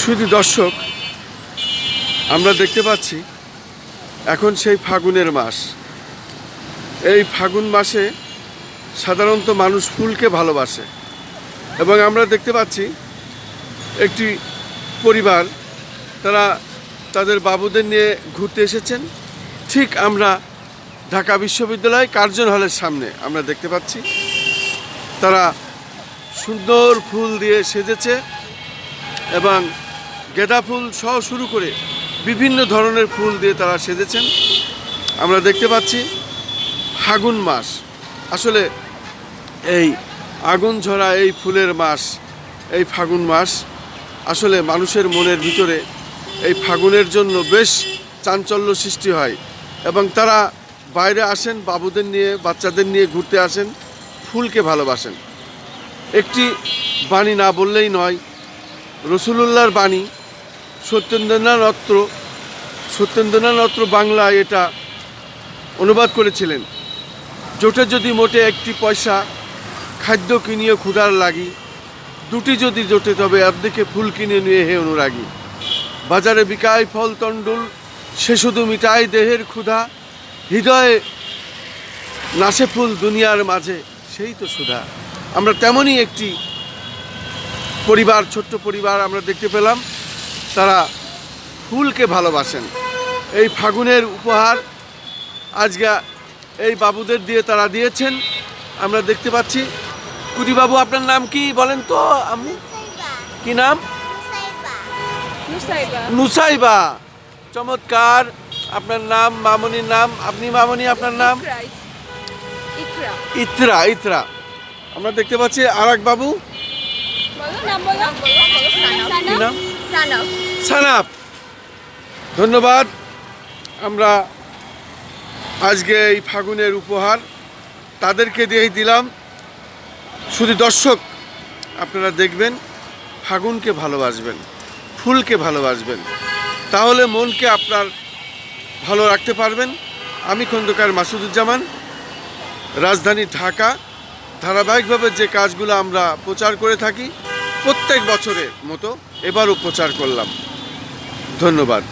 শুধু দর্শক, আমরা দেখতে পাচ্ছি এখন সেই ফাগুনের মাস। এই ফাগুন মাসে সাধারণত মানুষ ফুলকে ভালোবাসে এবং আমরা দেখতে পাচ্ছি একটি পরিবার, তারা তাদের বাবুদের নিয়ে ঘুরতে এসেছেন। ঠিক আমরা ঢাকা বিশ্ববিদ্যালয় কার্জন হলের সামনে আমরা দেখতে পাচ্ছি। তারা সুন্দর ফুল দিয়ে সেজেছে। এবং গেঁদা ফুল সহ শুরু করে বিভিন্ন ধরনের ফুল দিয়ে তারা সেজেছেন। আমরা দেখতে পাচ্ছি ফাগুন মাস। আসলে এই আগুন ঝরা এই ফুলের মাস, এই ফাগুন মাস, আসলে মানুষের মনের ভিতরে এই ফাগুনের জন্য বেশ চাঞ্চল্য সৃষ্টি হয় এবং তারা বাইরে আসেন, বাবুদের নিয়ে, বাচ্চাদের নিয়ে ঘুরতে আসেন, ফুলকে ভালোবাসেন। একটি বাণী না বললেই নয় রসুলুল্লাহর বাণী, সত্যেন্দ্রনাথ রত্র সত্যেন্দ্রনাথ রত্র বাংলায় এটা অনুবাদ করেছিলেন। জোটে যদি মোটে একটি পয়সা, খাদ্য কিনিয়ে ক্ষুধার লাগি, দুটি যদি জোটে তবে অর্ধেকে ফুল কিনে নিয়ে হে অনুরাগী। বাজারে বিকায় ফল তণ্ডুল, সে শুধু মিটায় দেহের ক্ষুধা, হৃদয়ে নাচে ফুল দুনিয়ার মাঝে, সেই তো সুধা। আমরা তেমনই একটি পরিবার ছোট্ট পরিবার আমরা দেখতে পেলাম। তারা ফুলকে ভালোবাসেন। এই ফাগুনের উপহার আজকে এই বাবুদের দিয়ে তারা দিয়েছেন। আমরা দেখতে পাচ্ছি। কুটিবাবু আপনার নাম কি বলেন তো আমি কি নাম? নুসাইবা। নুসাইবা। চমৎকার। আপনার নাম মামনির নাম আপনি মামনি আপনার নাম? ইকরা। ইকরা। ইতরা ইতরা। আমরা দেখতে পাচ্ছি আর এক বাবু বলো নাম বলো কি নাম সানাফ সানাপ। ধন্যবাদ। আমরা আজকে এই ফাগুনের উপহার তাদেরকে দিয়েই দিলাম। শুধু দর্শক আপনারা দেখবেন, ফাগুনকে ভালোবাসবেন, ফুলকে ভালোবাসবেন। তাহলে মনকে আপনার ভালো রাখতে পারবেন। আমি খন্দকার মাসুদুজ্জামান, রাজধানী ঢাকা। ধারাবাহিকভাবে যে কাজগুলো আমরা প্রচার করে থাকি প্রত্যেক বছরের মতো এবার উপচার করলাম। ধন্যবাদ।